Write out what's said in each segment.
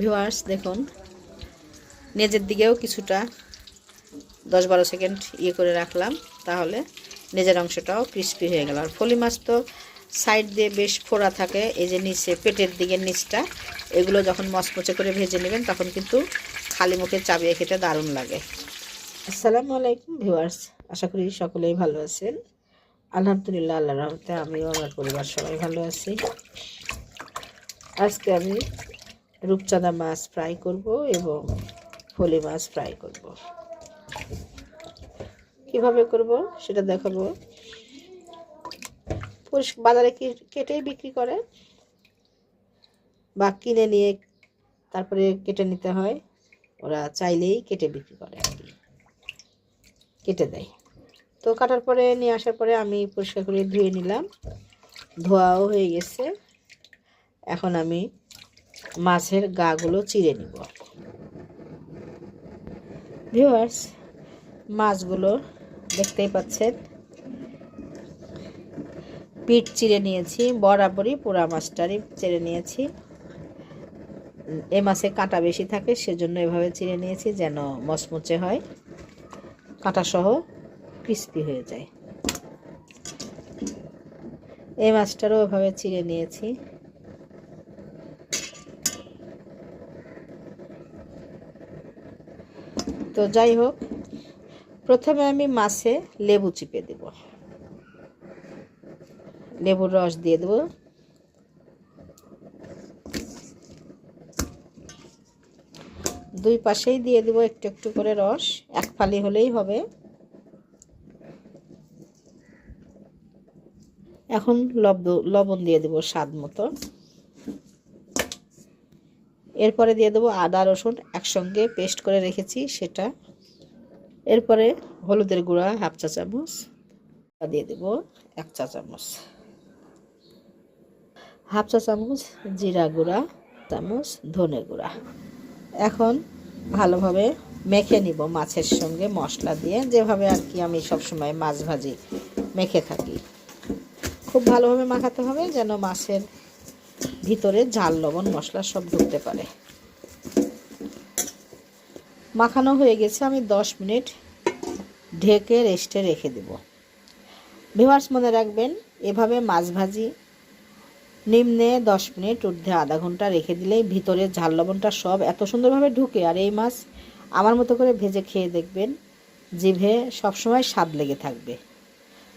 Viewers দেখুন। নেজের দিকেও কিছুটা দশ বারো সেকেন্ড ইয়ে করে রাখলাম, তাহলে নেজের অংশটাও ক্রিস্পি হয়ে গেল। আর ফলি মাছ তো সাইড দিয়ে বেশ ফোড়া থাকে, এই যে নিচে পেটের দিকের নিচটা, এগুলো যখন মচমচে করে ভেজে নেবেন, তখন কিন্তু খালি মুখে চাবিয়ে খেতে দারুণ লাগে। আসসালামু আলাইকুম ভিউয়ার্স, আশা করি সকলেই ভালো আছেন। আলহামদুলিল্লাহ আল্লাহ রহমতে আমিও আমার পরিবার সবাই ভালো আছি। আজকে আমি রূপচাঁদা মাছ ফ্রাই করব এবং ফলি মাছ ফ্রাই করব। কীভাবে করব সেটা দেখাবো। বাজারে কেটেই বিক্রি করে বা কিনে নিয়ে তারপরে কেটে নিতে হয়। ওরা চাইলেই কেটে বিক্রি করে আর কি। কেটে দেয়। তো কাটার পরে, নিয়ে আসার পরে আমি পরিষ্কার করে ধুয়ে নিলাম। ধোয়াও হয়ে গেছে। এখন আমি মাছের গাগুলো চিড়ে নিব। ভিউয়ার্স, মাছগুলো দেখতেই পাচ্ছেন। পিঠ চিড়ে নিয়েছি, বরাবরই পোড়া মাছটারই চিড়ে নিয়েছি। এ মাছে কাঁটা বেশি থাকে, সেজন্য এভাবে চিড়ে নিয়েছি যেন মচমচে হয়। কাঁটা সহ ক্রিস্পি হয়ে যায়। এই মাছটারও এভাবে চিড়ে নিয়েছি। তো যাই হোক, প্রথমে আমি মাছে লেবু চিপে দেব। লেবুর রস দিয়ে দেবো। দুই পাশেই দিয়ে দেবো একটু একটু করে রস, এক ফালি হলেই হবে। এখন লব লবণ দিয়ে দেবো স্বাদ মতো। এরপরে দিয়ে দেবো আদা, রসুন একসঙ্গে পেস্ট করে রেখেছি সেটা। এরপরে হলুদের গুঁড়া হাফ চা চামচ দিয়ে দেবো এক চা চামচ। হাফ চা চামচ জিরা গুঁড়া, চামচ ধনে গুঁড়া। এখন ভালোভাবে মেখে নিব মাছের সঙ্গে মশলা দিয়ে, যেভাবে আর কি আমি সবসময় মাছ ভাজি মেখে থাকি। খুব ভালোভাবে মাখাতে হবে যেন মাছের ভিতরে ঝাল, লবণ, মশলা সব ঢুকতে পারে। মাখানো হয়ে গেছে, আমি দশ মিনিট ঢেকে রেস্টে রেখে দেব। ভিভার্স মনে রাখবেন, এভাবে মাছ ভাজি নিম্নে দশ মিনিট ঊর্ধ্বে আধা ঘণ্টা রেখে দিলেই ভিতরে ঝাল, লবণটা সব এত সুন্দরভাবে ঢুকে, আর এই মাছ আমার মতো করে ভেজে খেয়ে দেখবেন, জিভে সবসময় স্বাদ লেগে থাকবে।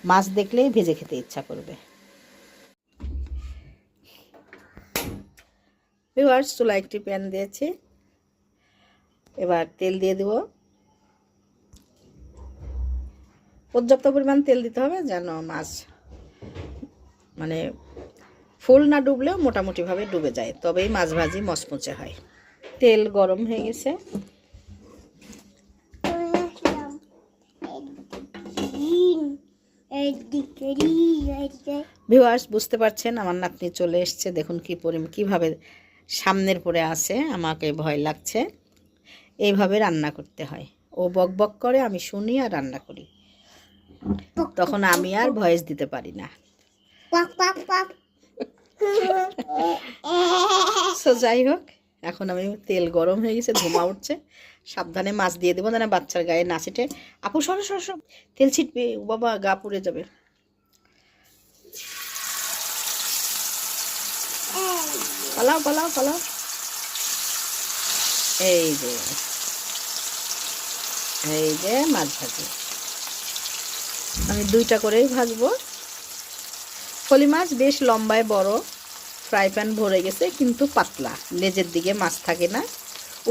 মাছ দেখলেই ভেজে খেতে ইচ্ছা করবে। ভিউয়ার্স চুলা একটি প্যান দিয়েছি। এবার তেল দিয়ে দেব। পর্যাপ্ত পরিমাণ তেল দিতে হবে যেন মাছ মানে ফুল না ডুবলেও মোটামুটিভাবে ডুবে যায়, তবেই মাছ ভাজি মচমচে হয়। তেল গরম হয়ে গেছে। ভিউয়ার্স বুঝতে পারছেন, আমার নাতনি চলে এসছে। দেখুন কি পরিম, কীভাবে সামনের পরে আছে আমাকে ভয় লাগছে। এইভাবে রান্না করতে হয়। ও বক বক করে আমি শুনি আর রান্না করি। তখন আমি আর ভয়েস দিতে পারি না। সো যাই হোক এখন আমি তেল গরম হয়ে গেছে ধোঁয়া উঠছে। সাবধানে মাছ দিয়ে দেবো না বাচ্চার গায়ে না ছিটে। আপু সরো সরো সরো। তেল ছিটবে ও বাবা গা পুড়ে যাবে। পালাও পালাও পালাও। এই যে এই যে মাছ ভাজি। আমি দুইটা করেই ভাজবো। ফলি মাছ বেশ লম্বায় বড়, ফ্রাই প্যান ভরে গেছে, কিন্তু পাতলা। লেজের দিকে মাছ থাকে না,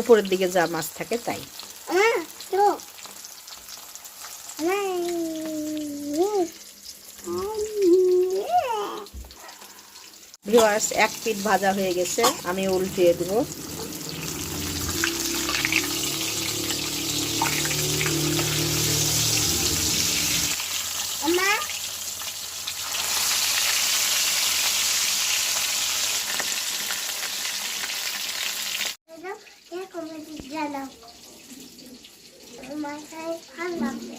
উপরের দিকে যা মাছ থাকে তাই। ভিওয়ার্স এক পিঠ ভাজা হয়ে গেছে আমি উল্টিয়ে দেবো মাথায় ভালো লাগবে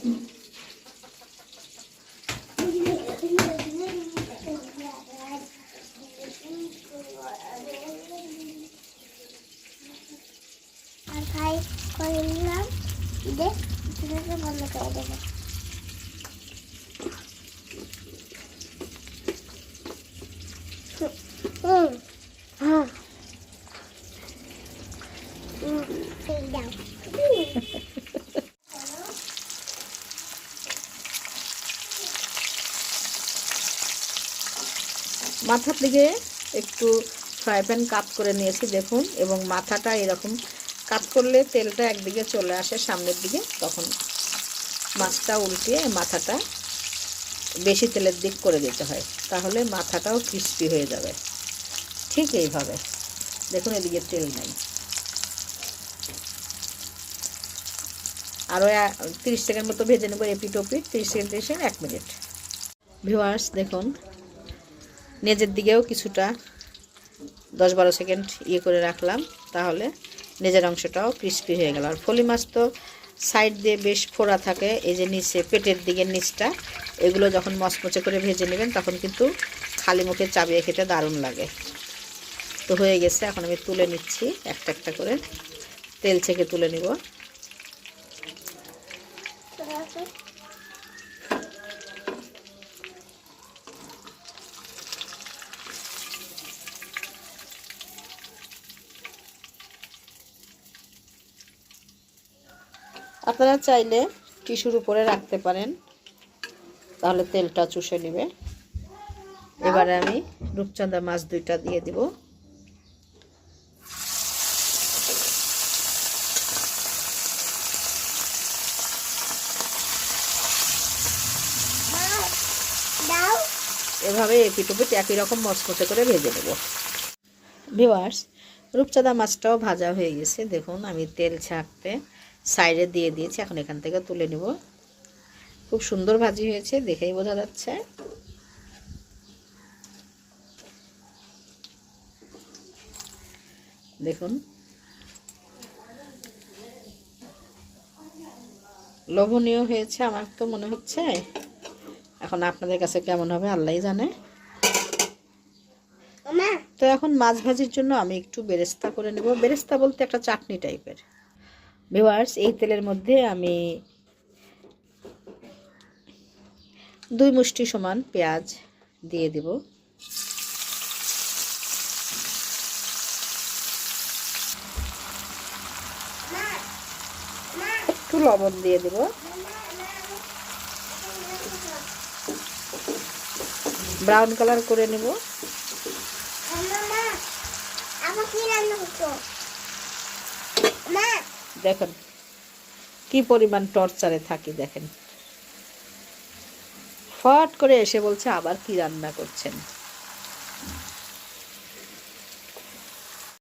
করে নিলাম দে মাথার দিকে একটু ফ্রাই প্যান কাত করে নিয়েছি, দেখুন, এবং মাথাটা এরকম কাত করলে তেলটা একদিকে চলে আসে সামনের দিকে, তখন মাছটা উল্টিয়ে মাথাটা বেশি তেলের দিক করে দিতে হয়। তাহলে মাথাটাও ক্রিস্পি হয়ে যাবে। ঠিক এইভাবে। দেখুন এদিকে তেল নাই। আরও তিরিশ সেকেন্ড মতো ভেজে নেব এপিট ওপিট তিরিশ সেকেন্ড তিরিশ সেকেন্ড এক মিনিট। ভিউয়ার্স, দেখুন, নেজের দিকেও কিছুটা দশ বারো সেকেন্ড ইয়ে করে রাখলাম। তাহলে নেজের অংশটাও ক্রিস্পি হয়ে গেল। আর ফলি মাছ তো সাইড দিয়ে বেশ ফোড়া থাকে, এই যে নিচে পেটের দিকের নিচটা, এগুলো যখন মচমচে করে ভেজে নেবেন, তখন কিন্তু খালি মুখে চাবিয়ে খেতে দারুণ লাগে। তো হয়ে গেছে, এখন আমি তুলে নিচ্ছি, একটা একটা করে। তেল ছেঁকে তুলে নিব। আপনারা চাইলে টিস্যুর উপরে রাখতে পারেন। তাহলে তেলটা চুষে নেবে। এবারে আমি রূপচন্দা মাছ দুইটা দিয়ে দিব। এভাবে এপিটুপিট একই রকম মচমচে করে ভেজে নেব। ভিওয়ার্স রূপচাঁদা মাছটাও ভাজা হয়ে গেছে। দেখুন, আমি তেল ছাঁকতে সাইডে দিয়ে দিয়েছি। এখন এখান থেকে তুলে নিব। খুব সুন্দর ভাজি হয়েছে দেখেই বোঝা যাচ্ছে। দেখুন। লোভনীয় হয়েছে আমার তো মনে হচ্ছে। এখন আপনাদের কাছে কেমন হবে আল্লাহই জানে। তো এখন মাছ ভাজির জন্য আমি একটু বেরেস্তা করে নেব। বেরেস্তা বলতে একটা চাটনি টাইপের ভিওয়ার্স এই তেলের মধ্যে আমি দুই মুষ্টি সমান পেঁয়াজ দিয়ে দেব। একটু লবণ দিয়ে দেব। ব্রাউন কালার করে নেব। মা মা আবার কি রান্না দেখুন, কি পরিমাণ টর্চারে থাকি দেখেন। ফট করে এসে বলছে, আবার কি রান্না করছেন?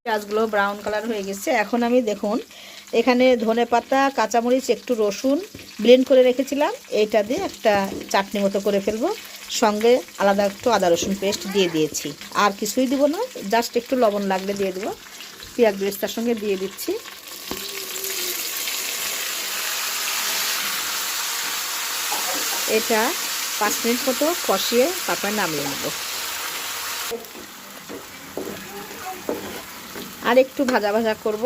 পেঁয়াজগুলো ব্রাউন কালার হয়ে গেছে। এখন আমি দেখুন, এখানে ধনে পাতা, কাঁচামরিচ, একটু রসুন ব্লেন্ড করে রেখেছিলাম। এইটা দিয়ে একটা চাটনি মতো করে ফেলব। সঙ্গে আলাদা একটু আদা রসুন পেস্ট দিয়ে দিয়েছি। আর কিছুই দিব না জাস্ট একটু লবণ লাগলে দিয়ে দেবো। পেঁয়াজ বেরেস্তার সঙ্গে দিয়ে দিচ্ছি। এটা পাঁচ মিনিট মতো কষিয়ে তারপরে নামিয়ে নেব। আর একটু ভাজা ভাজা করব।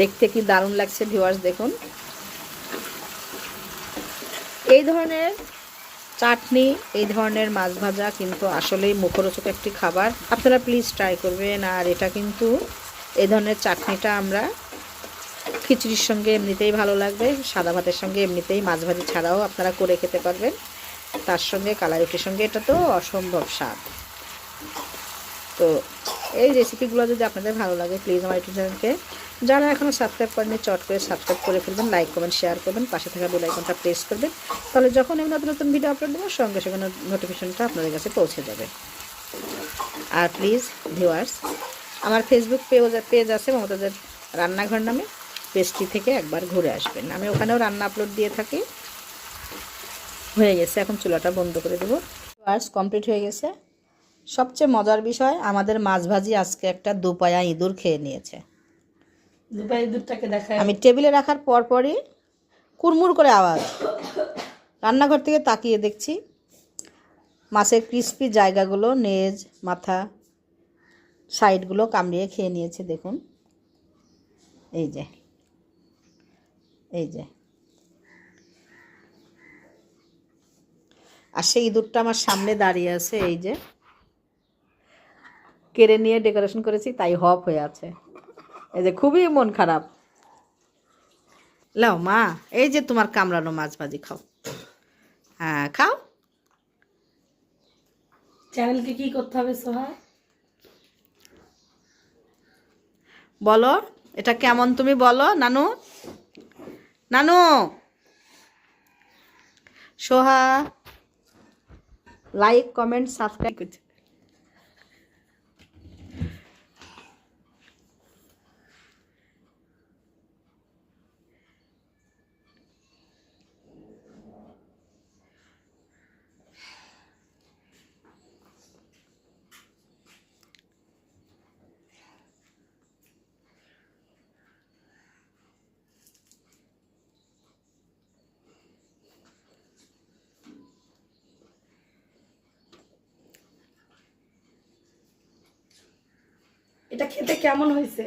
দেখতে কি দারুণ লাগছে ভিউয়ার্স দেখুন। এই ধরনের চাটনি, এই ধরনের মাছ ভাজা কিন্তু আসলেই মুখরোচক একটি খাবার। আপনারা প্লিজ ট্রাই করবেন। আর এটা কিন্তু এই ধরনের চাটনিটা আমরা খিচুড়ির সঙ্গে এমনিতেই ভালো লাগবে, সাদা ভাতের সঙ্গে এমনিতেই মাছ ভাজি ছাড়াও আপনারা করে খেতে পারবেন। তার সঙ্গে কালারুটির সঙ্গে এটা তো অসম্ভব স্বাদ। তো এই রেসিপিগুলো যদি আপনাদের ভালো লাগে প্লিজ আমার ইউটিউব চ্যানেলকে যারা এখনও সাবস্ক্রাইব করেনি চট করে সাবস্ক্রাইব করে ফেলবেন লাইক কমেন্ট শেয়ার করবেন, পাশে থাকা বেল আইকনটা প্রেস করবেন, তাহলে যখন আমি নতুন নতুন ভিডিও আপলোড দেবো, সঙ্গে সঙ্গে নোটিফিকেশনটা আপনাদের কাছে পৌঁছে যাবে। আর প্লিজ ভিউয়ার্স আমার ফেসবুক পেজ পেজ আছে মমতাজের রান্নাঘর নামে। পেজটি থেকে একবার ঘুরে আসবেন। আমি ওখানেও রান্না আপলোড দিয়ে থাকি। হয়ে গেছে এখন চুলাটা বন্ধ করে দেবো। ভিউয়ার্স কমপ্লিট হয়ে গেছে। সবচেয়ে মজার বিষয় আমাদের মাছ ভাজি আজকে একটা দুপায়া ইঁদুর খেয়ে নিয়েছে। দুবাই দুধটাকে দেখায়। আমি টেবিলে রাখার পরপরই কুড়মুড় করে আওয়াজ। রান্নাঘর থেকে তাকিয়ে দেখছি মাছের ক্রিস্পি জায়গাগুলো নেজ মাথা সাইডগুলো কামড়িয়ে খেয়ে নিয়েছে দেখুন। এই যে। এই যে। আর সেই ইঁদুরটা আমার সামনে দাঁড়িয়ে আছে এই যে। কেড়ে নিয়ে ডেকোরেশন করেছি তাই হপ হয়ে আছে। এই যে খুবই মন খারাপ। লাও মা এই যে তোমার কামড়ানো মাছ ভাজি খাও। হ্যাঁ খাও। চ্যানেলকে কি করতে হবে সোহা? বলো এটা কেমন তুমি বলো নানু? নানু। সোহা লাইক কমেন্ট সাবস্ক্রাইব করছে। এটা খেতে কেমন হয়েছে?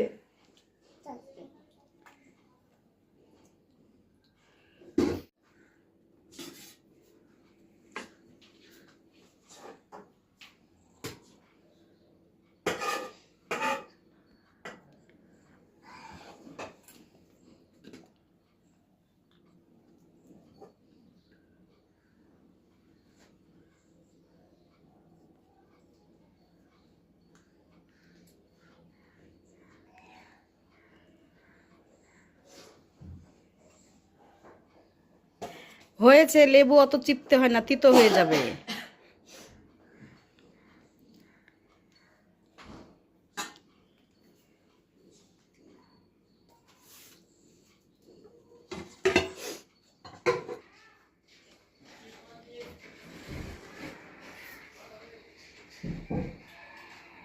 হয়েছে লেবু অত চিপতে হয় না তিতো হয়ে যাবে।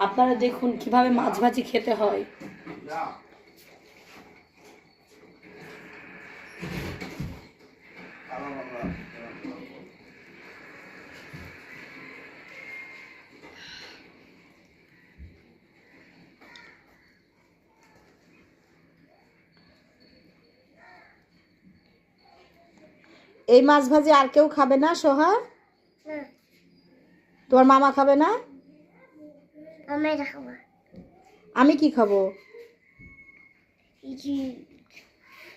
আপনারা দেখুন কীভাবে মাছ ভাজি খেতে হয়। এই মাছ ভাজি আর কেউ খাবে না সোহা? তোমার মামা খাবে না? আমি কি খাব?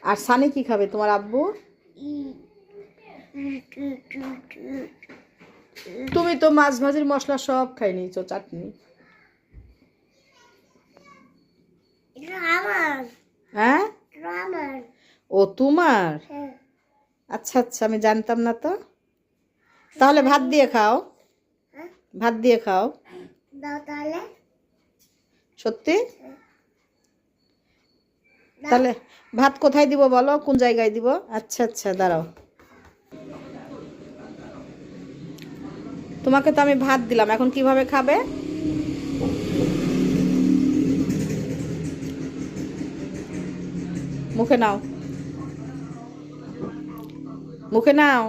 আর সানি কি খাবে তোমার আব্বু? তুমি তো মাছ ভাজির মশলা সব খাই নিয়েছো চাটনি। হ্যাঁ? ও তোমার? হ্যাঁ। আচ্ছা আচ্ছা আমি জানতাম না তো। তাহলে ভাত দিয়ে খাও। ভাত দিয়ে খাও। তাহলে। সত্যি? তাহলে ভাত কোথায় দিব বলো? কোন জায়গায় দিব? আচ্ছা আচ্ছা দাঁড়াও। তোমাকে তো আমি ভাত দিলাম। এখন কীভাবে খাবে? মুখে নাও। মুখে নাও।